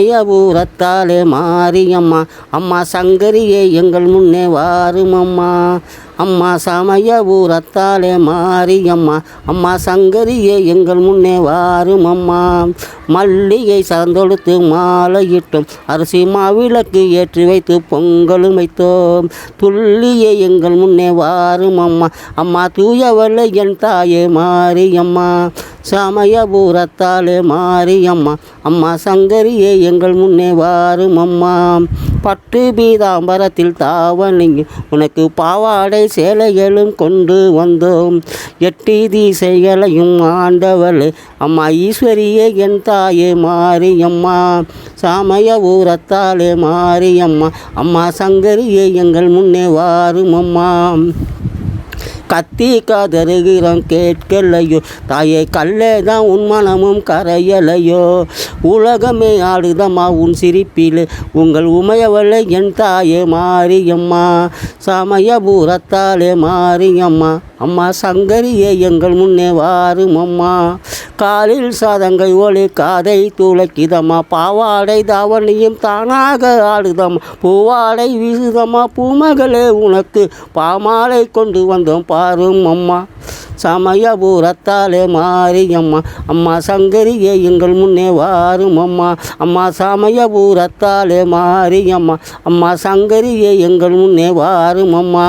சமயபூரத்தாலே மாரியம்மா. அம்மா சங்கரியே எங்கள் முன்னே வாரும் அம்மா அம்மா சமயபூரத்தாலே மாரியம்மா. அம்மா சங்கரியே எங்கள் முன்னே வாரும் அம்மா மல்லிகை சார்ந்தொடுத்து மாலையிட்டோம். அரிசி மாவிளக்கு ஏற்றி வைத்து பொங்கலும் வைத்தோம். துள்ளியே எங்கள் முன்னே வாரும் அம்மா அம்மா தூயவளை என் தாயே மாரியம்மா. சமயபூரத்தாலே மாரியம்மா. அம்மா சங்கரியே எங்கள் முன்னே வாரும் அம்மா பட்டு பீதாம்பரத்தில் தாவணியும் உனக்கு பாவாடை சேலைகளும் கொண்டு வந்தோம். எட்டி தீசைகளையும் ஆண்டவளே அம்மா ஈஸ்வரியே என் தாயே மாரியம்மா. சாமய ஊரத்தாலே மாரியம்மா. அம்மா சங்கரியே எங்கள் முன்னே வாரும் அம்மா கத்தி கதறுகிறோம் கேட்கலையோ. தாயே கல்லே தான் உன் மனமும் கரையலையோ. உலகமே ஆடுதம்மா உன் சிரிப்பில். உங்கள் உமையவளை என் தாயே மாரியம்மா. சமயபூரத்தாலே மாரியம்மா. அம்மா சங்கரியே எங்கள் முன்னே வாரும் அம்மா காலில் சாதங்கை ஒளி காதை துளக்கிதமா பாவாடை தாவணியும் தானாக ஆடுதம்மா. பூவாடை வீசுதம்மா. பூமகளே உனக்கு பாமாலை கொண்டு வந்தோம் பாரும் அம்மா. சமயபூரத்தாலே மாரியம்மா அம்மா சங்கரியே எங்கள் முன்னே வாரும் அம்மா. அம்மா சமயபூரத்தாலே மாரியம்மா அம்மா சங்கரியே எங்கள் முன்னே வாரும் அம்மா.